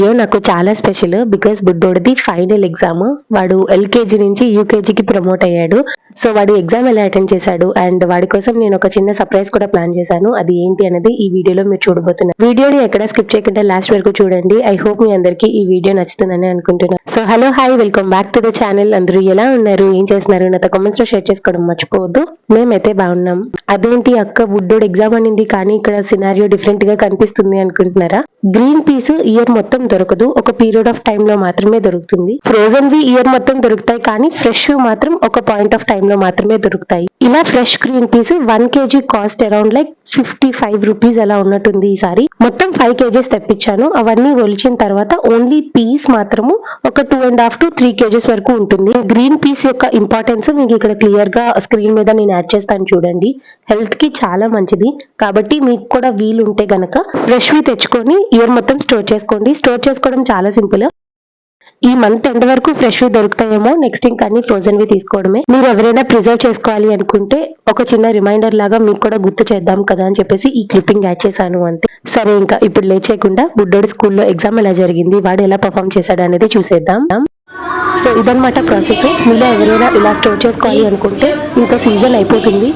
Video నాకు చాలా special because బుడ్డోడిది ఫైనల్ ఎగ్జామ్. వాడు ఎల్కేజీ నుంచి యూకేజీకి ప్రమోట్ అయ్యాడు. సో వాడు ఎగ్జామ్ ఎలా అటెండ్ చేశాడు అండ్ వాడి కోసం నేను ఒక చిన్న సర్ప్రైజ్ కూడా ప్లాన్ చేశాను. అది ఏంటి అనేది ఈ వీడియోలో మీరు చూడబోతున్నారు. వీడియోని ఎక్కడ స్కిప్ చేయకుండా లాస్ట్ వరకు చూడండి. ఐ హోప్ మీ అందరికి ఈ వీడియో నచ్చుతుందని అనుకుంటున్నాను. So hello hi welcome back to the channel. అందరూ ఎలా ఉన్నారు? ఏం చేస్తున్నారు? నాతో కామెంట్స్లో షేర్ చేసుకోవడం మర్చిపోవద్దు. మేమైతే బాగున్నాం. అదేంటి అక్క బుడ్డోడు ఎగ్జామ్ అనింది కానీ ఇక్కడ సినారియో డిఫరెంట్గా కనిపిస్తుంది అనుకుంటున్నారా? గ్రీన్ పీస్ ఇయర్ మొత్తం దొరకదు. ఒక పీరియడ్ ఆఫ్ టైం లో మాత్రమే దొరుకుతుంది. ఫ్రోజన్ వి ఇయర్ మొత్తం దొరుకుతాయి కానీ ఫ్రెష్ మాత్రం ఒక పాయింట్ ఆఫ్ టైం లో మాత్రమే దొరుకుతాయి. ఇలా fresh green peas one KG cost around like fifty five rupees అలా ఉన్నట్టుంది ఈసారి మొత్తం ఫైవ్ కేజెస్ తెప్పించాను. అవన్నీ ఒలిచిన తర్వాత ఓన్లీ పీస్ మాత్రము ఒక two and half to three KGs వరకు ఉంటుంది. గ్రీన్ పీస్ యొక్క ఇంపార్టెన్స్ మీకు ఇక్కడ క్లియర్గా స్క్రీన్ మీద నేను యాడ్ చేస్తాను చూడండి. హెల్త్కి చాలా మంచిది. కాబట్టి మీకు కూడా వీలు ఉంటే గనక ఫ్రెష్ వి తెచ్చుకొని ఇయర్ మొత్తం స్టోర్ చేసుకోండి. స్టోర్ స్టోర్ చేసుకోవడం చాలా సింపుల్. ఈ మంత్ ఎండ్ వరకు ఫ్రెష్ దొరుకుతాయేమో నెక్స్ట్ ఇంకా అన్ని ఫ్రోజన్ వి తీసుకోవడమే. మీరు ఎవరైనా ప్రిజర్వ్ చేసుకోవాలి అనుకుంటే ఒక చిన్న రిమైండర్ లాగా మీకు కూడా గుర్తు చేద్దాం కదా అని చెప్పేసి ఈ క్లిప్పింగ్ యాడ్ చేశాను అంతే. సరే ఇంకా ఇప్పుడు లేచేయకుండా బుడ్డోడి స్కూల్లో ఎగ్జామ్ ఎలా జరిగింది వాడు ఎలా పర్ఫామ్ చేశాడు అనేది చూసేద్దాం. సో ఇదన్నమాట ప్రాసెస్ మీలో ఎవరైనా ఇలా స్టోర్ చేసుకోవాలి అనుకుంటే ఇంకా సీజన్ అయిపోతుంది.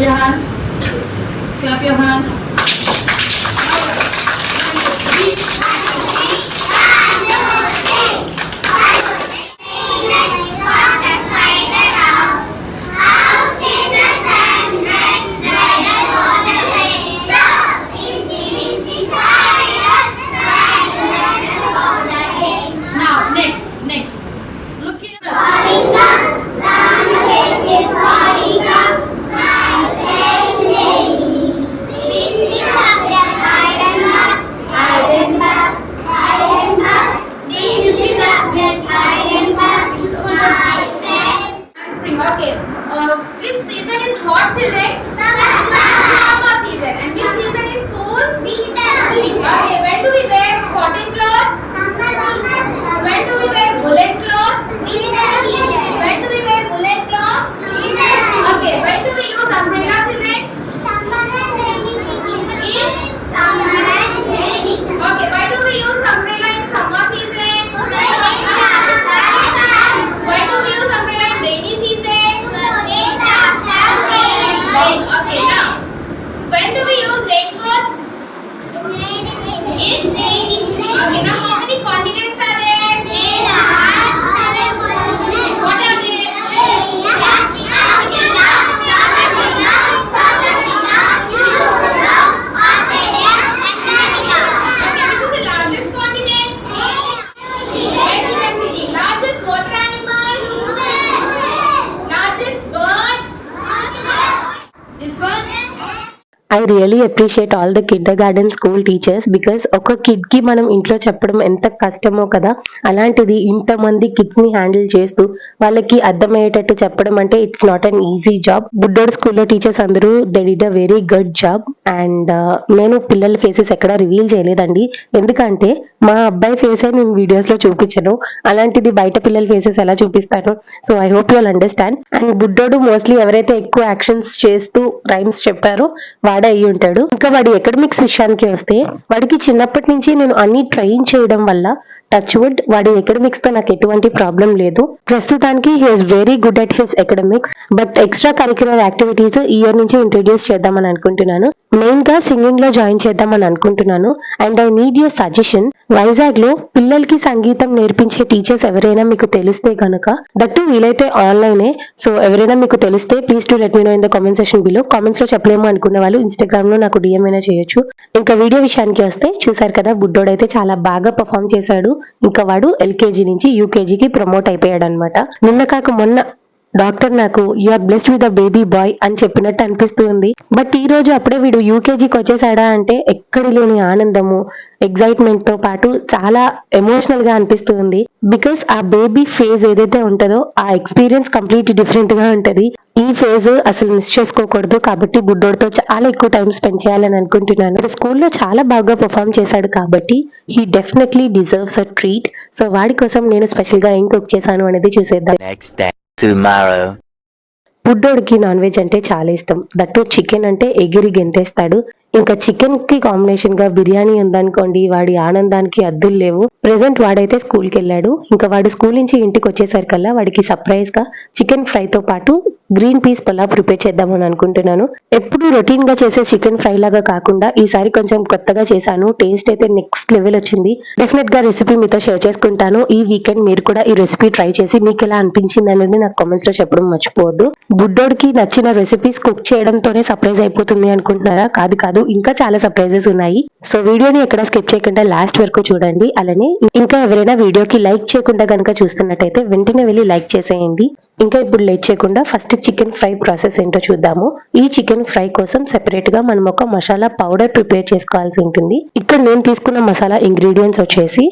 Hold your hands. Clap your hands. Uh, which season is hot, children? Summer Summer season. And which season is cool? Winter. Okay. When do we wear cotton clothes? When do we wear woolen clothes? When do we wear woolen clothes? Winter. Okay. When do we use umbrella, children? Really appreciate all the kindergarten school teachers because ఒక కిడ్కి మనం ఇంట్లో చెప్పడం ఎంత కష్టమో కదా అలాంటిది ఇంతమంది కిడ్స్ని హ్యాండిల్ చేస్తూ వాళ్ళకి అర్థమయ్యేటట్టు చెప్పడం అంటే it's not an easy job బుడ్డోడ్ స్కూల్లో టీచర్స్ అందరూ they did a very good job and నేను పిల్లల ఫేసెస్ ఎక్కడ రివీల్ చేయలేదండి. ఎందుకంటే మా అబ్బాయి ఫేస్ నేను వీడియోస్లో చూపించను అలాంటిది బయట పిల్లల ఫేసెస్ ఎలా చూపిస్తాను? So I hope you'll understand and బుడ్డోడు మోస్ట్లీ ఎవరైతే ఎక్కువ యాక్షన్స్ చేస్తూ రైమ్స్ చెప్పారో వాడే అయ్యి ఉంటాడు. ఇంకా వాడి అకాడమిక్స్ విషయానికి వస్తే వాడికి చిన్నప్పటి నుంచి నేను అన్ని ట్రైన్ చేయడం వల్ల టచ్ వుడ్ వాడి ఎకడమిక్స్తో నాకు ఎటువంటి ప్రాబ్లం లేదు. ప్రస్తుతానికి he's very good at his academics but extra curricular activities year నుంచి ఇంట్రొడ్యూస్ చేద్దామని అనుకుంటున్నాను. మెయిన్గా సింగింగ్లో జాయిన్ చేద్దామని అనుకుంటున్నాను. And I need your suggestion వైజాగ్లో పిల్లలకి సంగీతం నేర్పించే టీచర్స్ ఎవరైనా మీకు తెలిస్తే కనుక దట్టు వీలైతే ఆన్లైనే సో ఎవరైనా మీకు తెలిస్తే please to let me know in the comment section below కామెంట్స్లో చెప్పలేము అనుకున్న వాళ్ళు ఇన్స్టాగ్రామ్లో నాకు డిఎం అయినా చేయొచ్చు. ఇంకా వీడియో విషయానికి వస్తే చూసారు కదా బుడ్డోడైతే చాలా బాగా పర్ఫామ్ చేశాడు. ఇంకా వాడు ఎల్కేజీ నుంచి యూకేజీకి ప్రమోట్ అయిపోయాడు అనమాట నిన్న కాక మొన్న డాక్టర్ నాకు you are blessed with a baby boy అని చెప్పినట్టు అనిపిస్తుంది. బట్ ఈ రోజు అప్పుడే వీడు యూకేజీకి వచ్చేసాడా అంటే ఎక్కడి లేని ఆనందము ఎగ్జైట్మెంట్తో పాటు చాలా ఎమోషనల్గా అనిపిస్తుంది. బికాస్ ఆ బేబీ ఫేజ్ ఏదైతే ఉంటుందో ఆ ఎక్స్పీరియన్స్ కంప్లీట్ డిఫరెంట్గా ఉంటది. ఈ ఫేజ్ అసలు మిస్ చేసుకోకూడదు కాబట్టి బుడ్డోడితో చాలా ఎక్కువ టైం స్పెండ్ చేయాలని అనుకుంటున్నాను. స్కూల్లో చాలా బాగా పర్ఫామ్ చేశాడు కాబట్టి he definitely deserves a treat so వాడి కోసం నేను స్పెషల్గా ఏం కుక్ చేశాను అనేది చూసేద్దాం. Tomorrow. బుడ్డోడికి నాన్ వెజ్ అంటే చాలా ఇష్టం దట్టు చికెన్ అంటే ఎగిరి గెంతేస్తాడు ఇంకా చికెన్కి కాంబినేషన్గా బిర్యానీ ఉందనుకోండి వాడి ఆనందానికి అద్దులు లేవు. ప్రెసెంట్ వాడైతే స్కూల్కి వెళ్ళాడు ఇంకా వాడు స్కూల్ నుంచి ఇంటికి వచ్చేసరికల్లా వాడికి సర్ప్రైజ్గా చికెన్ ఫ్రై తో పాటు గ్రీన్ పీస్ పలా ప్రిపేర్ చేద్దామని అనుకుంటున్నాను. ఎప్పుడు రొటీన్గా చేసే చికెన్ ఫ్రై లాగా కాకుండా ఈసారి కొంచెం కొత్తగా చేశాను. టేస్ట్ అయితే నెక్స్ట్ లెవెల్ వచ్చింది. డెఫినెట్గా రెసిపీ మీతో షేర్ చేసుకుంటాను. ఈ వీకెండ్ మీరు కూడా ఈ రెసిపీ ట్రై చేసి మీకు ఎలా అనిపించింది అనేది నాకు కామెంట్స్లో చెప్పడం మర్చిపోవద్దు. బుడ్డోడికి నచ్చిన రెసిపీస్ కుక్ చేయడంతోనే సర్ప్రైజ్ అయిపోతుంది అనుకుంటున్నారా? కాదు కాదు ఇంకా చాలా సర్ప్రైజెస్ ఉన్నాయి. సో వీడియోని ఎక్కడ స్కిప్ చేయకుండా లాస్ట్ వరకు చూడండి. అలానే ఇంకా ఎవరైనా వీడియోకి లైక్ చేయకుండా కనుక చూస్తున్నట్టయితే వెంటనే వెళ్ళి లైక్ చేసేయండి. ఇంకా ఇప్పుడు లేట్ చేయకుండా ఫస్ట్ చికెన్ ఫ్రై ప్రాసెస్ ఏంటో చూద్దాము. ఈ చికెన్ ఫ్రై కోసం సెపరేట్గా మనం ఒక మసాలా పౌడర్ ప్రిపేర్ చేసుకోవాల్సి ఉంటుంది. ఇక్కడ నేను తీసుకున్న మసాలా ఇంగ్రీడియంట్స్ వచ్చేసి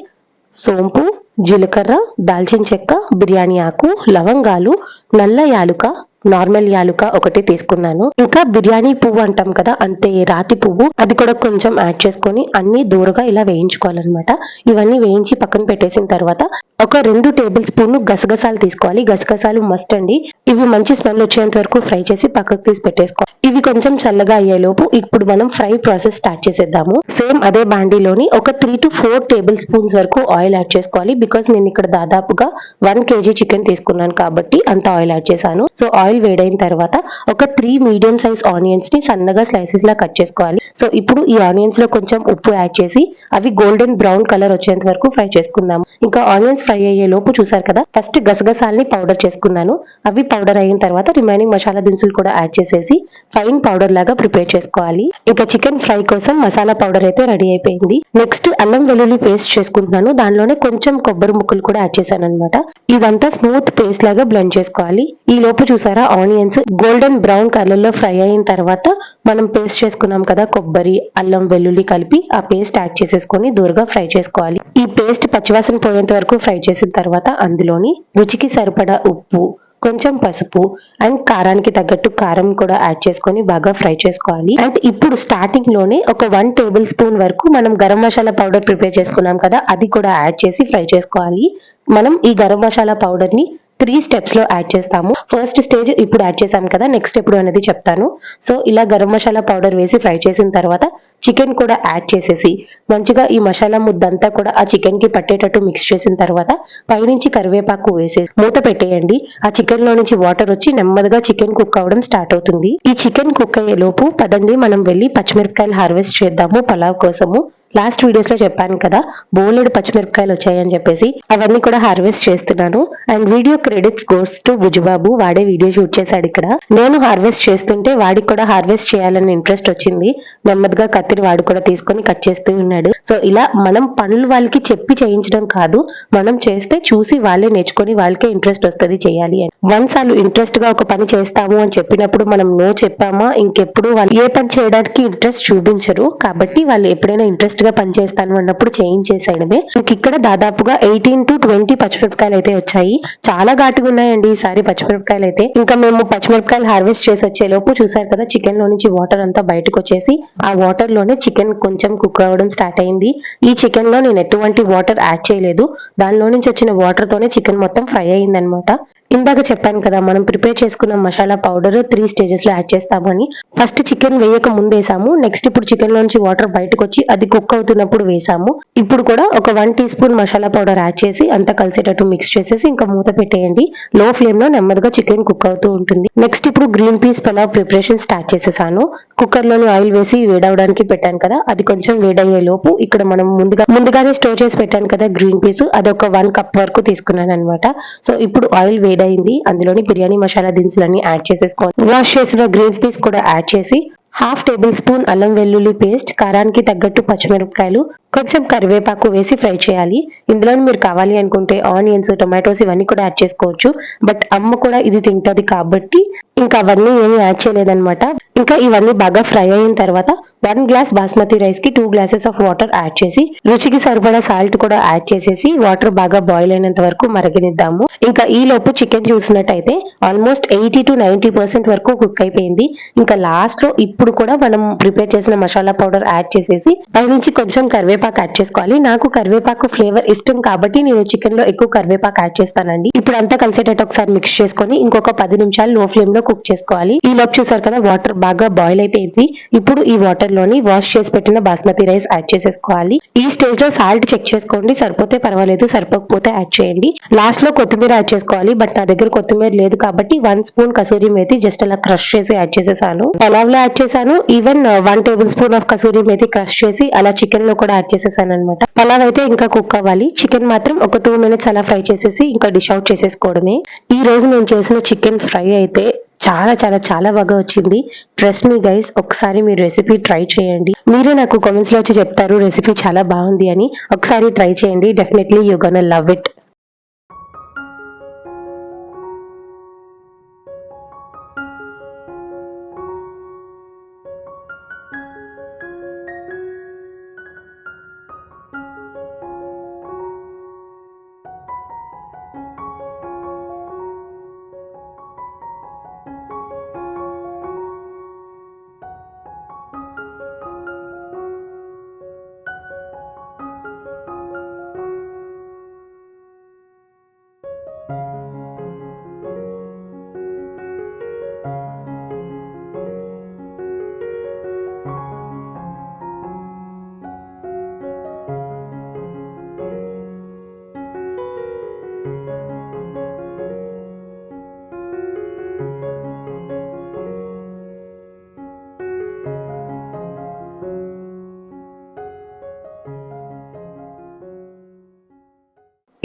సోంపు జీలకర్ర దాల్చిన చెక్క బిర్యానీ ఆకు లవంగాలు నల్ల యాలుక నార్మల్ యాలుక ఒకటి తీసుకున్నాను. ఇంకా బిర్యానీ పువ్వు అంటాం కదా అంటే రాతి పువ్వు అది కూడా కొంచెం యాడ్ చేసుకొని అన్ని దూరగా ఇలా వేయించుకోవాలన్నమాట. ఇవన్నీ వేయించి పక్కన పెట్టేసిన తర్వాత ఒక రెండు టేబుల్ స్పూన్ గసగసాలు తీసుకోవాలి. గసగసాలు మస్ట్ అండి. ఇవి మంచి స్మెల్ వచ్చేంత వరకు ఫ్రై చేసి పక్కకు తీసి పెట్టేసుకోవాలి ఇవి కొంచెం చల్లగా అయ్యేలోపు ఇప్పుడు మనం ఫ్రై ప్రాసెస్ స్టార్ట్ చేసేద్దాము. సేమ్ అదే బాండీలోని ఒక three to four tablespoons వరకు ఆయిల్ యాడ్ చేసుకోవాలి. బికాస్ నేను ఇక్కడ దాదాపుగా వన్ కేజీ చికెన్ తీసుకున్నాను కాబట్టి అంత ఆయిల్ యాడ్ చేశాను. సో ఆయిల్ వేడైన తర్వాత ఒక త్రీ మీడియం సైజ్ ఆనియన్స్ని సన్నగా స్లైసెస్ లా కట్ చేసుకోవాలి. సో ఇప్పుడు ఈ ఆనియన్స్లో కొంచెం ఉప్పు యాడ్ చేసి అవి గోల్డెన్ బ్రౌన్ కలర్ వచ్చేంత వరకు ఫ్రై చేసుకుందాము. ఇంకా ఆనియన్స్ ఫ్రై అయ్యే లోపు చూసారు కదా ఫస్ట్ గసగసాల్ని పౌడర్ చేసుకున్నాను. అవి పౌడర్ అయిన తర్వాత రిమైనింగ్ మసాలా దినుసులు కూడా యాడ్ చేసేసి ఫైన్ పౌడర్ లాగా ప్రిపేర్ చేసుకోవాలి. ఇంకా చికెన్ ఫ్రై కోసం మసాలా పౌడర్ అయితే రెడీ అయిపోయింది. నెక్స్ట్ అల్లం వెల్లుల్లి పేస్ట్ చేసుకుంటున్నాను. దానిలోనే కొంచెం కొబ్బరి ముక్కలు కూడా యాడ్ చేశాను అనమాట ఇదంతా స్మూత్ పేస్ట్ లాగా బ్లెండ్ చేసుకోవాలి. ఈ లోపు చూసారా ఆనియన్స్ గోల్డెన్ బ్రౌన్ కలర్లో ఫ్రై అయిన తర్వాత మనం పేస్ట్ చేసుకున్నాం కదా కొబ్బరి అల్లం వెల్లుల్లి కలిపి ఆ పేస్ట్ యాడ్ చేసేసుకొని దూరగా ఫ్రై చేసుకోవాలి. ఈ పేస్ట్ పచ్చివాసన పోయేంత వరకు ఫ్రై చేసిన తర్వాత అందులోని రుచికి సరిపడా ఉప్పు కొంచెం పసుపు అండ్ కారానికి తగ్గట్టు కారం కూడా యాడ్ చేసుకొని బాగా ఫ్రై చేసుకోవాలి. అండ్ ఇప్పుడు స్టార్టింగ్లోనే ఒక వన్ టేబుల్ స్పూన్ వరకు మనం గరం మసాలా పౌడర్ ప్రిపేర్ చేసుకున్నాం కదా అది కూడా యాడ్ చేసి ఫ్రై చేసుకోవాలి. మనం ఈ గరం మసాలా పౌడర్ని త్రీ స్టెప్స్లో యాడ్ చేస్తాము. ఫస్ట్ స్టేజ్ ఇప్పుడు యాడ్ చేసాం కదా నెక్స్ట్ ఎప్పుడు అనేది చెప్తాను. సో ఇలా గరం మసాలా పౌడర్ వేసి ఫ్రై చేసిన తర్వాత చికెన్ కూడా యాడ్ చేసేసి మంచిగా ఈ మసాలా ముద్దంతా కూడా ఆ చికెన్కి పట్టేటట్టు మిక్స్ చేసిన తర్వాత పైనుంచి కరివేపాకు వేసేసి మూత పెట్టేయండి. ఆ చికెన్లో నుంచి వాటర్ వచ్చి నెమ్మదిగా చికెన్ కుక్ అవడం స్టార్ట్ అవుతుంది. ఈ చికెన్ కుక్ అయ్యే లోపు పదండి మనం వెళ్ళి పచ్చిమిరపకాయలు హార్వెస్ట్ చేద్దాము పలావ్ కోసము. లాస్ట్ వీడియోస్లో చెప్పాను కదా బోలెడు పచ్చిమిరపకాయలు వచ్చాయని చెప్పేసి అవన్నీ కూడా హార్వెస్ట్ చేస్తున్నాను. And video credits goes to Bujubabu వాడే వీడియో షూట్ చేశాడు ఇక్కడ. నేను హార్వెస్ట్ చేస్తుంటే వాడికి కూడా హార్వెస్ట్ చేయాలని ఇంట్రెస్ట్ వచ్చింది. నెమ్మదిగా కత్తిని వాడు కూడా తీసుకొని కట్ చేస్తూ ఉన్నాడు. సో ఇలా మనం పనులు వాళ్ళకి చెప్పి చేయించడం కాదు. మనం చేస్తే చూసి వాళ్ళే నేర్చుకొని వాళ్ళకే ఇంట్రెస్ట్ వస్తుంది చేయాలి అని. వన్స్ వాళ్ళు ఇంట్రెస్ట్గా ఒక పని చేస్తాము అని చెప్పినప్పుడు మనం నో చెప్పామా? ఇంకెప్పుడు వాళ్ళు ఏ పని చేయడానికి ఇంట్రెస్ట్ చూపించరు. కాబట్టి వాళ్ళు ఎప్పుడైనా ఇంట్రెస్ట్ గా పని చేస్తాను అన్నప్పుడు చేయించేసేయడమే నాకు ఇక్కడ దాదాపుగా ఎయిటీన్ టు ట్వంటీ పచ్చిమిరపకాయలు అయితే వచ్చాయి. చాలా ఘాటుగా ఉన్నాయండి ఈసారి పచ్చిమిరపకాయలు అయితే. ఇంకా మేము పచ్చిమిరపకాయలు హార్వెస్ట్ చేసి వచ్చే లోపు చూసారు కదా చికెన్లో నుంచి వాటర్ అంతా బయటకు వచ్చేసి ఆ వాటర్లోనే చికెన్ కొంచెం కుక్ అవ్వడం స్టార్ట్ అయింది. ఈ చికెన్లో నేను ఎటువంటి వాటర్ యాడ్ చేయలేదు. దానిలో నుంచి వచ్చిన వాటర్ తోనే చికెన్ మొత్తం ఫ్రై అయిందనమాట ఇందాక చెప్పాను కదా మనం ప్రిపేర్ చేసుకున్న మసాలా పౌడర్ త్రీ స్టేజెస్లో యాడ్ చేస్తామని ఫస్ట్ చికెన్ వేయక ముందేసాము. నెక్స్ట్ ఇప్పుడు చికెన్ లోంచి వాటర్ బయటకు వచ్చి అది కుక్ కుక్ అవుతున్నప్పుడు వేసాము. ఇప్పుడు కూడా ఒక one teaspoon masala powder add చేసి అంతా కలిసేటట్టు మిక్స్ చేసేసి ఇంకా మూత పెట్టేయండి. లో ఫ్లేమ్లో నెమ్మదిగా చికెన్ కుక్ అవుతూ ఉంటుంది. నెక్స్ట్ ఇప్పుడు green peas pulao preparation start చేసేసాను. కుక్కర్లోని ఆయిల్ వేసి వేడవడానికి పెట్టాను కదా అది కొంచెం వేడయ్యే లోపు ఇక్కడ మనం ముందుగా ముందుగానే స్టోర్ చేసి పెట్టాను కదా గ్రీన్ పీస్ అది ఒక వన్ కప్ వరకు తీసుకున్నాను అనమాట సో ఇప్పుడు ఆయిల్ వేడైంది అందులోని బిర్యానీ మసాలా దినుసులన్నీ యాడ్ చేసేసుకోవాలి వాష్ చేసిన గ్రీన్ పీస్ కూడా యాడ్ చేసి హాఫ్ టేబుల్ స్పూన్ అల్లం వెల్లుల్లి పేస్ట్ కారానికి తగ్గట్టు పచ్చిమిరపకాయలు కొంచెం కరివేపాకు వేసి ఫ్రై చేయాలి. ఇందులో మీరు కావాలి అనుకుంటే ఆనియన్స్ టొమాటోస్ ఇవన్నీ కూడా యాడ్ చేసుకోవచ్చు. బట్ అమ్మ కూడా ఇది తింటది కాబట్టి ఇంకా అవన్నీ ఏమీ యాడ్ చేయలేదన్నమాట. ఇంకా ఇవన్నీ బాగా ఫ్రై అయిన తర్వాత వన్ గ్లాస్ బాస్మతి రైస్కి two glasses of water add చేసి రుచికి సరిపడా సాల్ట్ కూడా యాడ్ చేసేసి వాటర్ బాగా బాయిల్ అయినంత వరకు మరగనిద్దాము. ఇంకా ఈ లోపు చికెన్ చూసినట్టయితే almost eighty to ninety percent వరకు కుక్ అయిపోయింది. ఇంకా లాస్ట్లో ఇప్పుడు కూడా మనం ప్రిపేర్ చేసిన మసాలా పౌడర్ యాడ్ చేసేసి పైనుంచి కొంచెం కరివేపాకు యాడ్ చేసుకోవాలి. నాకు కరివేపాకు ఫ్లేవర్ ఇష్టం కాబట్టి నేను చికెన్లో ఎక్కువ కరివేపాకు యాడ్ చేస్తానండి. ఇప్పుడు అంతా కలిసేటట్టు ఒకసారి మిక్స్ చేసుకొని ఇంకొక పది నిమిషాలు లో ఫ్లేమ్లో కుక్ చేసుకోవాలి. ఈ లోపు చూసారు కదా వాటర్ బాగా బాయిల్ అయిపోయింది. ఇప్పుడు ఈ వాటర్ లోని వాష్ చేసి పెట్టిన బాస్మతి రైస్ యాడ్ చేసేసుకోవాలి. ఈ స్టేజ్లో సాల్ట్ చెక్ చేసుకోండి. సరిపోతే పర్వాలేదు. సరిపోకపోతే యాడ్ చేయండి. లాస్ట్లో కొత్తిమీర యాడ్ చేసుకోవాలి. బట్ నా దగ్గర కొత్తిమీర లేదు కాబట్టి one spoon kasuri methi just అలా క్రష్ చేసి యాడ్ చేసేసాను. పలావ్లో యాడ్ చేశాను. Even one tablespoon of kasuri methi crush చేసి అలా చికెన్లో కూడా యాడ్ చేసేసాను అనమాట పలావ్ అయితే ఇంకా కుక్ అవ్వాలి. చికెన్ మాత్రం ఒక టూ మినిట్స్ అలా ఫ్రై చేసేసి ఇంకా డిష్ అవుట్ చేసేసుకోవడమే. ఈ రోజు నేను చేసిన చికెన్ ఫ్రై అయితే చాలా చాలా చాలా బాగా వచ్చింది. ట్రస్ట్ మీ గైస్ ఒకసారి మీరు రెసిపీ ట్రై చేయండి. మీరే నాకు కామెంట్స్లో వచ్చి చెప్తారు రెసిపీ చాలా బాగుంది అని. ఒకసారి ట్రై చేయండి. Definitely you gonna love it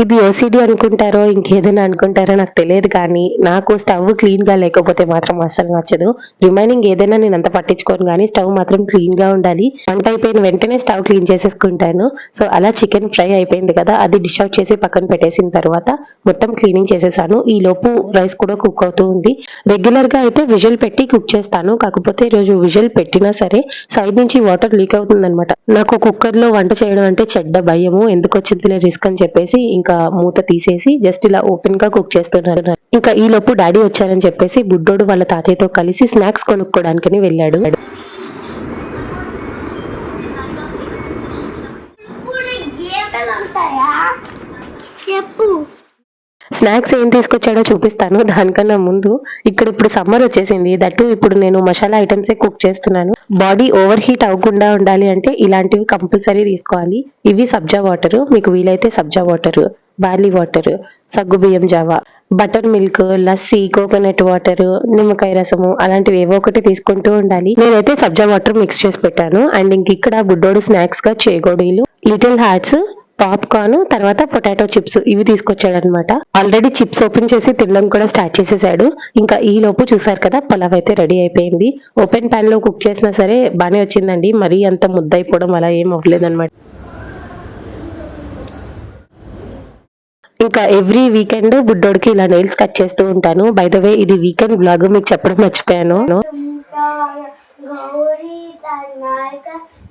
ఇది ఓసిడి అనుకుంటారో ఇంకేదైనా అనుకుంటారో నాకు తెలియదు కానీ నాకు స్టవ్ క్లీన్గా లేకపోతే మాత్రం అస్సలు నచ్చదు. రిమైనింగ్ ఏదైనా నేను అంత పట్టించుకోను కానీ స్టవ్ మాత్రం క్లీన్గా ఉండాలి. వంట అయిపోయిన వెంటనే స్టవ్ క్లీన్ చేసేసుకుంటాను. సో అలా చికెన్ ఫ్రై అయిపోయింది కదా అది డిష్ అవుట్ చేసి పక్కన పెట్టేసిన తర్వాత మొత్తం క్లీనింగ్ చేసేసాను. ఈ లోపు రైస్ కూడా కుక్ అవుతూ ఉంది. రెగ్యులర్గా అయితే విజిల్ పెట్టి కుక్ చేస్తాను. కాకపోతే ఈ రోజు విజిల్ పెట్టినా సరే సైడ్ నుంచి వాటర్ లీక్ అవుతుంది అనమాట నాకు కుక్కర్లో వంట చేయడం అంటే చెడ్డ భయము. ఎందుకు వచ్చిందిలే రిస్క్ అని చెప్పేసి ఇంకా మూత తీసేసి జస్ట్ ఇలా ఓపెన్గా కుక్ చేస్తున్నారు. ఇంకా ఈ లోపు డాడీ వచ్చారని చెప్పేసి బుడ్డోడు వాళ్ళ తాతయ్యతో కలిసి స్నాక్స్ కొనుక్కోవడానికి వెళ్ళాడు. చెప్పు. స్నాక్స్ ఏం తీసుకొచ్చాడో చూపిస్తాను. దానికన్నా ముందు ఇక్కడ ఇప్పుడు సమ్మర్ వచ్చేసింది. దట్టు ఇప్పుడు నేను మసాలా ఐటమ్స్ ఏ కుక్ చేస్తున్నాను. బాడీ ఓవర్ హీట్ అవ్వకుండా ఉండాలి అంటే ఇలాంటివి కంపల్సరీ తీసుకోవాలి. ఇవి సబ్జా వాటర్. మీకు వీలైతే సబ్జా వాటర్ బార్లీ వాటర్ సగ్గు బియ్యం జావా buttermilk lassi coconut water నిమ్మకాయ రసము అలాంటివి ఏవో ఒకటి తీసుకుంటూ ఉండాలి. నేనైతే సబ్జా వాటర్ మిక్స్ చేసి పెట్టాను. అండ్ ఇంక ఇక్కడ బుడ్డోడు స్నాక్స్గా చేగోడీలు లిటిల్ హార్ట్స్ పాప్కార్న్ తర్వాత పొటాటో చిప్స్ ఇవి తీసుకొచ్చాడు అనమాట ఆల్రెడీ చిప్స్ ఓపెన్ చేసి తినడం కూడా స్టార్ట్ చేసేసాడు. ఇంకా ఈ లోపు చూసారు కదా పలావ్ అయితే రెడీ అయిపోయింది. ఓపెన్ ప్యాన్లో కుక్ చేసినా సరే బాగానే వచ్చిందండి. మరీ అంత ముద్దయిపోవడం అలా ఏం అవ్వలేదు అనమాట ఇంకా ఎవ్రీ వీకెండ్ బుడ్డోడికి ఇలా నెయిల్స్ కట్ చేస్తూ ఉంటాను. బై ద వే ఇది వీకెండ్ బ్లాగ్ మీకు చెప్పడం మర్చిపోయాను. గౌరీ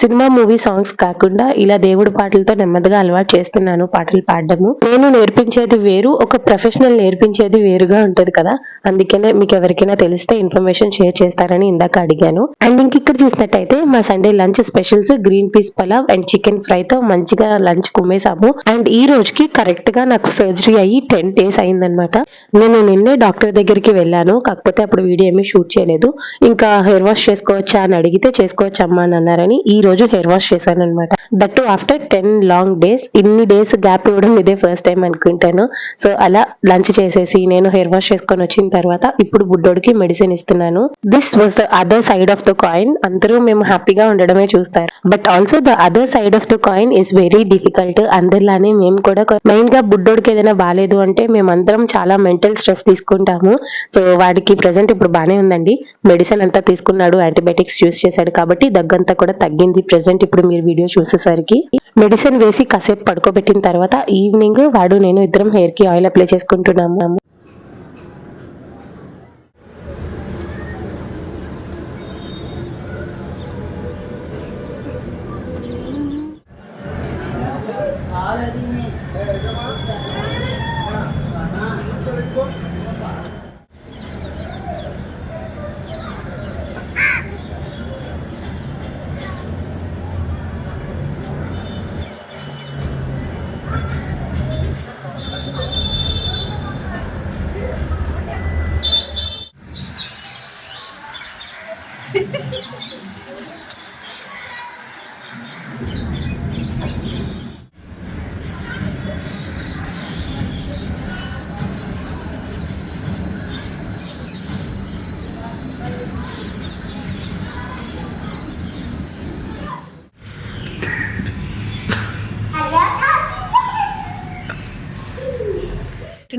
సినిమా మూవీ సాంగ్స్ కాకుండా ఇలా దేవుడి పాటలతో నెమ్మదిగా అలవాటు చేస్తున్నాను పాటలు పాడడము. నేను నేర్పించేది వేరు ఒక ప్రొఫెషనల్ నేర్పించేది వేరుగా ఉంటది కదా. అందుకనే మీకు ఎవరికైనా తెలిస్తే ఇన్ఫర్మేషన్ షేర్ చేస్తారని ఇందాక అడిగాను. అండ్ ఇంక ఇక్కడ చూసినట్టయితే మా Sunday lunch specials green peas pulao and chicken ఫ్రైతో మంచిగా లంచ్ కుమ్మేశాము. అండ్ ఈ రోజుకి కరెక్ట్గా నాకు సర్జరీ అయ్యి టెన్ డేస్ అయిందనమాట నేను నిన్నే డాక్టర్ దగ్గరికి వెళ్ళాను. కాకపోతే అప్పుడు వీడియో ఏమీ షూట్ చేయలేదు. ఇంకా హెయిర్ వాష్ చేసుకోవచ్చా అని అడిగితే చేసుకోవచ్చమ్మా అని అన్నారని ఈ రోజు హెయిర్ వాష్ చేశాను అనమాట that after ten long days ఇన్ని డేస్ గ్యాప్ ఇవ్వడం ఇదే ఫస్ట్ టైం అనుకుంటాను. సో అలా లంచ్ చేసేసి నేను హెయిర్ వాష్ చేసుకొని వచ్చిన తర్వాత ఇప్పుడు బుడ్డోడికి మెడిసిన్ ఇస్తున్నాను. This was the other side of the coin అందరూ మేము హ్యాపీగా ఉండడమే చూస్తారు. But also the other side of the coin is very difficult అందరిలానే మేము కూడా మెయిన్గా బుడ్డోడికి ఏదైనా బాగాలేదు అంటే మేమందరం చాలా మెంటల్ స్ట్రెస్ తీసుకుంటాము. సో వాడికి ప్రెసెంట్ ఇప్పుడు బాగానే ఉందండి. మెడిసిన్ అంతా తీసుకున్నాడు యాంటీబయాటిక్స్ యూస్ చేశాడు కాబట్టి దగ్గంతా కూడా తగ్గింది. ప్రెసెంట్ ఇప్పుడు మీరు వీడియో చూసేసరికి మెడిసిన్ వేసి కాసేపు పడుకోబెట్టిన తర్వాత ఈవినింగ్ వాడు నేను ఇద్దరం హెయిర్కి ఆయిల్ అప్లై చేసుకుంటున్నాము.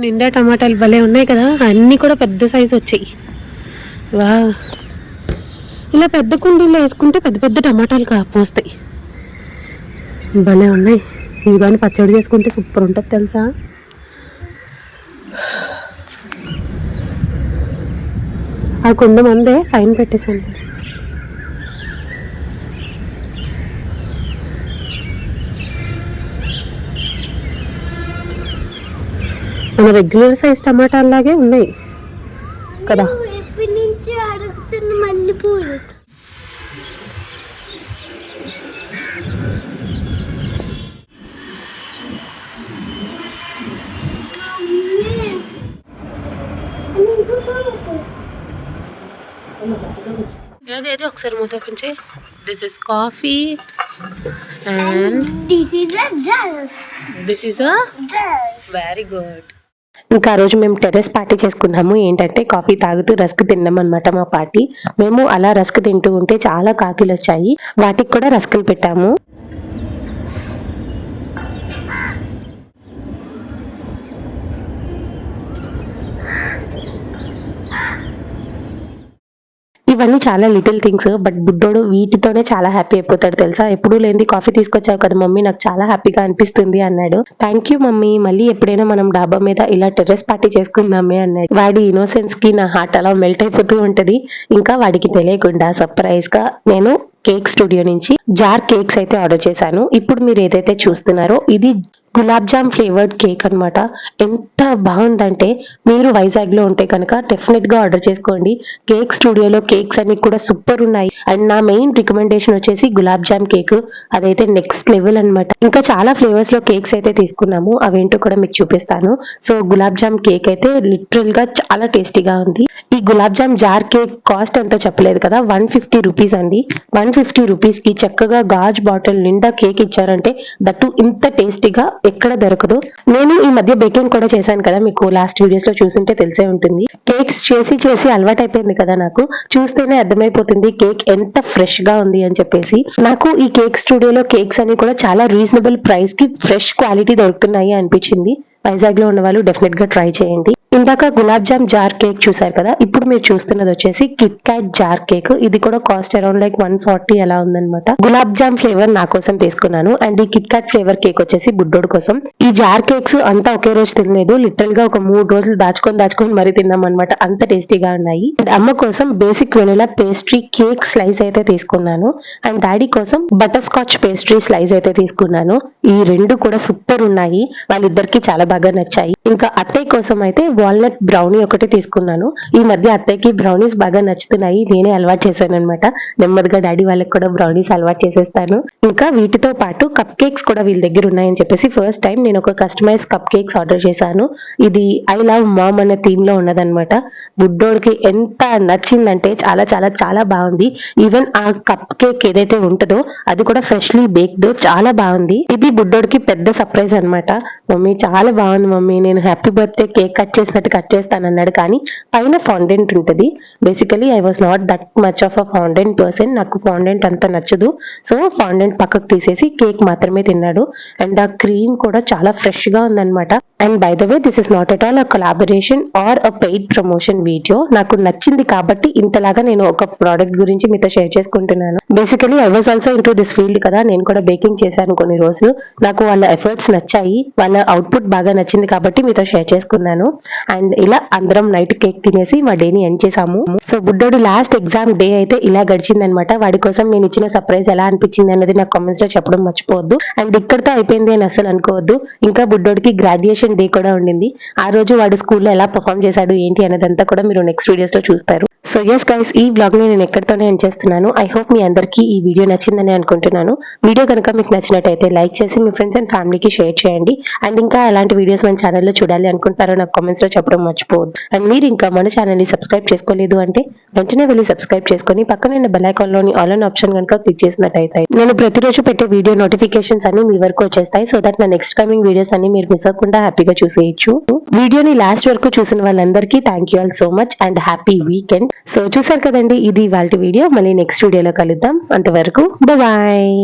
నిండా టమాటాలు భలే ఉన్నాయి కదా అన్నీ కూడా పెద్ద సైజు వచ్చాయి. వా. ఇలా పెద్ద కుండీలో వేసుకుంటే పెద్ద పెద్ద టమాటాలు కాపోస్తాయి భలే ఉన్నాయి. ఇవి కానీ పచ్చడి చేసుకుంటే సూపర్ ఉంటుంది తెలుసా? ఆ కుండ మందే పైన పెట్టేసాను మన రెగ్యులర్ సైజ్ టమాటాలాగే ఉన్నాయి. కదా? ఏది ఒకసారి మూత కొంచెం. This is coffee and this a dress this is a dress very good ఇంకా ఆ రోజు మేము టెర్రస్ పార్టీ చేసుకున్నాము. ఏంటంటే కాఫీ తాగుతూ రస్క్ తిన్నాం అనమాట మా పార్టీ. మేము అలా రస్క్ తింటూ ఉంటే చాలా కాకులు వచ్చాయి. వాటికి కూడా రస్కులు పెట్టాము. ఇవన్నీ చాలా లిటిల్ థింగ్స్ బట్ బుడ్డోడు వీటితోనే చాలా హ్యాపీ అయిపోతాడు తెలుసా? ఎప్పుడు లేని కాఫీ తీసుకొచ్చావు కదా మమ్మీ నాకు చాలా హ్యాపీగా అనిపిస్తుంది అన్నాడు. థ్యాంక్ యూ మమ్మీ మళ్ళీ ఎప్పుడైనా మనం డాబా మీద ఇలా టెర్రస్ పార్టీ చేసుకుందామే అన్నాడు. వాడి ఇన్నోసెన్స్కి నా హార్ట్ అలా మెల్ట్ అయిపోతూ ఉంటది. ఇంకా వాడికి తెలియకుండా సర్ప్రైజ్గా నేను కేక్ స్టూడియో నుంచి జార్ కేక్స్ అయితే ఆర్డర్ చేశాను. ఇప్పుడు మీరు ఏదైతే చూస్తున్నారో ఇది గులాబ్ జామ్ ఫ్లేవర్డ్ కేక్ అన్నమాట. ఎంత బాగుందంటే మీరు వైజాగ్లో ఉంటే కనుక డెఫినెట్గా ఆర్డర్ చేసుకోండి. కేక్ స్టూడియోలో కేక్స్ అన్ని కూడా సూపర్ ఉన్నాయి. అండ్ నా మెయిన్ రికమెండేషన్ వచ్చేసి గులాబ్ జామ్ కేక్. అదైతే నెక్స్ట్ లెవెల్ అన్నమాట. ఇంకా చాలా ఫ్లేవర్స్లో కేక్స్ అయితే తీసుకున్నాము. అవేంటో కూడా మీకు చూపిస్తాను. సో గులాబ్ జామ్ కేక్ అయితే లిటరల్గా చాలా టేస్టీగా ఉంది. ఈ gulab jam jar cake cost ఎంతో చెప్పలేదు కదా? వన్ ఫిఫ్టీ రూపీస్ అండి. వన్ ఫిఫ్టీ రూపీస్కి చక్కగా గాజ్ బాటిల్ నిండా కేక్ ఇచ్చారంటే దట్టు ఇంత టేస్టీగా ఎక్కడ దొరకదు. నేను ఈ మధ్య బేకింగ్ కూడా చేశాను కదా మీకు లాస్ట్ వీడియోస్లో చూసుంటే తెలిసే ఉంటుంది. కేక్స్ చేసి చేసి అలవాటైపోయింది కదా నాకు. చూస్తేనే అర్థమైపోతుంది కేక్ ఎంత ఫ్రెష్గా ఉంది అని చెప్పేసి. నాకు ఈ కేక్ స్టూడియోలో కేక్స్ అన్ని కూడా చాలా రీజనబుల్ ప్రైస్కి ఫ్రెష్ క్వాలిటీ దొరుకుతున్నాయి అనిపించింది. వైజాగ్లో ఉన్న వాళ్ళు డెఫినెట్గా ట్రై చేయండి. ఇందాక గులాబ్ జామ్ జార్ కేక్ చూసారు కదా ఇప్పుడు మీరు చూస్తున్నది వచ్చేసి కిట్ క్యాట్ జార్ కేక్ ఇది కూడా cost around like one forty ఎలా ఉందన్నమాట. గులాబ్ జామ్ ఫ్లేవర్ నా కోసం తీసుకున్నాను. అండ్ ఈ కిట్ క్యాట్ ఫ్లేవర్ కేక్ వచ్చేసి బుడ్డోడు కోసం. ఈ జార్ కేక్స్ అంతా ఒకే రోజు తినలేదు. లిటరల్గా ఒక మూడు రోజులు దాచుకొని దాచుకొని మరీ తిన్నాం అనమాట అంత టేస్టీగా ఉన్నాయి. అండ్ అమ్మ కోసం basic vanilla pastry cake slice అయితే తీసుకున్నాను. అండ్ డాడీ కోసం బటర్ స్కాచ్ పేస్ట్రీ స్లైస్ అయితే తీసుకున్నాను. ఈ రెండు కూడా సూపర్ ఉన్నాయి. వాళ్ళిద్దరికి చాలా బాగా నచ్చాయి. ఇంకా అత్తయ్య కోసం అయితే వాల్నట్ బ్రౌనీ ఒకటి తీసుకున్నాను. ఈ మధ్య అత్తయ్యకి బ్రౌనీస్ బాగా నచ్చుతున్నాయి. నేనే అలవాటు చేశాను అనమాట నెమ్మదిగా డాడీ వాళ్ళకి కూడా బ్రౌనీస్ అలవాటు చేసేస్తాను. ఇంకా వీటితో పాటు కప్ కేక్స్ కూడా వీళ్ళ దగ్గర ఉన్నాయని చెప్పేసి ఫస్ట్ టైం నేను ఒక కస్టమైజ్ కప్ కేక్స్ ఆర్డర్ చేశాను. ఇది ఐ లవ్ మామ్ అనే థీమ్లో ఉన్నదన్నమాట. బుడ్డోడికి ఎంత నచ్చిందంటే చాలా చాలా చాలా బాగుంది. ఈవెన్ ఆ కప్ కేక్ ఏదైతే ఉంటుందో అది కూడా ఫ్రెష్లీ బేక్డ్ చాలా బాగుంది. ఇది బుడ్డోడికి పెద్ద సర్ప్రైజ్ అనమాట మమ్మీ చాలా బాగుంది మమ్మీ. నేను హ్యాపీ బర్త్డే కేక్ కట్ చేసినట్టు కట్ చేస్తాను అన్నాడు కానీ పైన ఫాండెంట్ ఉంటుంది. Basically I was not that much of a fondant person నాకు ఫాండెంట్ అంత నచ్చదు. సో ఫాండెంట్ పక్కకు తీసేసి కేక్ మాత్రమే తిన్నాడు. అండ్ ఆ క్రీమ్ కూడా చాలా ఫ్రెష్గా ఉందన్నమాట. And by the way this is not at all a collaboration or a paid promotion video నాకు నచ్చింది కాబట్టి ఇంతలాగా నేను ఒక ప్రోడక్ట్ గురించి మీతో షేర్ చేసుకుంటున్నాను. Basically I was also into this field కదా. నేను కూడా బేకింగ్ చేశాను కొన్ని రోజులు. నాకు వాళ్ళ ఎఫర్ట్స్ నచ్చాయి. వాళ్ళ అవుట్పుట్ బాగా నచ్చింది కాబట్టి మీతో షేర్ చేసుకున్నాను. అండ్ ఇలా అందరం నైట్ కేక్ తినేసి మా డేని ఎండ్ చేసాము సో బుడ్డోడు లాస్ట్ ఎగ్జామ్ డే అయితే ఇలా గడిచిందనమాట. వాడి కోసం నేను ఇచ్చిన సర్ప్రైజ్ ఎలా అనిపించింది అన్నది నాకు కామెంట్స్లో చెప్పడం మర్చిపోవద్దు. అండ్ ఇక్కడితో అయిపోయింది అని అసలు అనుకోవద్దు. ఇంకా బుడ్డోడికి గ్రాడ్యుయేషన్ డే కూడా ఉండింది. ఆ రోజు వాడు స్కూల్లో ఎలా పర్ఫామ్ చేశాడు ఏంటి అనేదంతా కూడా మీరు నెక్స్ట్ వీడియోస్లో చూస్తారు. సో ఎస్ గైస్ ఈ బ్లాగ్ని నేను ఎక్కడితోనే ఎండ్ చేస్తున్నాను. ఐ హోప్ మీ అందరికీ ఈ వీడియో నచ్చిందని అనుకుంటున్నాను. వీడియో కనుక మీకు నచ్చినట్టయితే లైక్ చేసి మీ ఫ్రెండ్స్ అండ్ ఫ్యామిలీకి షేర్ చేయండి. అండ్ ఇంకా ఎలాంటి వీడియోస్ మన ఛానల్లో చూడాలి అనుకుంటారో నాకు కామెంట్స్లో చెప్పడం మర్చిపోవద్దు. అండ్ మీరు ఇంకా మన ఛానల్ని సబ్స్క్రైబ్ చేసుకోలేదు అంటే వెంటనే వెళ్ళి సబ్స్క్రైబ్ చేసుకొని పక్కన ఉన్న బెల్లోని ఆల్ అన్ ఆప్షన్ కనుక క్లిక్ చేసినట్టయితే నేను ప్రతిరోజు పెట్టే వీడియో నోటిఫికేషన్స్ అన్ని మీ వరకు వచ్చేస్తాయి. సో దట్ నా నెక్స్ట్ కమింగ్ వీడియోస్ అన్ని మీరు మిస్ అవ్వకుండా హ్యాపీగా చూసేయచ్చు. వీడియోని లాస్ట్ వరకు చూసిన వాళ్ళందరికీ thank you all so much and happy weekend so చూసారు కదండి ఇది వాళ్ళ వీడియో. మళ్ళీ నెక్స్ట్ వీడియోలో కలుద్దాం. అంతవరకు బాయ్